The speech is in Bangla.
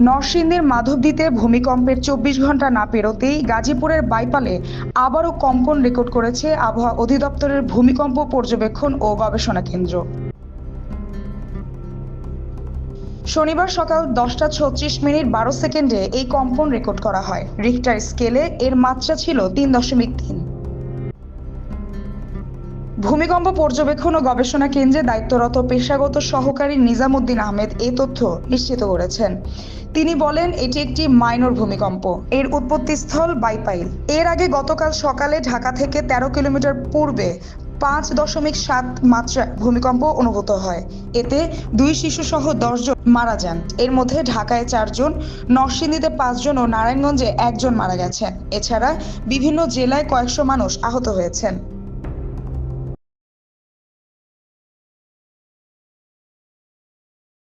নরসিংদীর মাধবদীতে ভূমিকম্পের চব্বিশ ঘণ্টা না পেরোতেই গাজীপুরের বাইপালে আবারও কম্পন রেকর্ড করেছে আবহাওয়া অধিদপ্তরের ভূমিকম্প পর্যবেক্ষণ ও গবেষণা কেন্দ্র। শনিবার সকাল দশটা ছত্রিশ মিনিট বারো সেকেন্ডে এই কম্পন রেকর্ড করা হয়। রিক্টার স্কেলে এর মাত্রা ছিল তিন দশমিক তিন। ভূমিকম্প পর্যবেক্ষণ ও গবেষণা কেন্দ্রে দায়িত্বরত পেশাগত সহকারী নিজামুদ্দিন আহমেদ এই তথ্য নিশ্চিত করেছেন। তিনি বলেন, এটি একটি মাইনর ভূমিকম্প। এর উৎপত্তিস্থল বাইপাইল। এর আগে গতকাল সকালে ঢাকা থেকে তেরো কিলোমিটার পূর্বে পাঁচ দশমিক সাত মাত্রা ভূমিকম্প অনুভূত হয়। এতে দুই শিশু সহ দশজন মারা যান। এর মধ্যে ঢাকায় চারজন নরসিংদীতে পাঁচজন ও নারায়ণগঞ্জে একজন মারা গেছেন। এছাড়া বিভিন্ন জেলায় কয়েকশো মানুষ আহত হয়েছেন।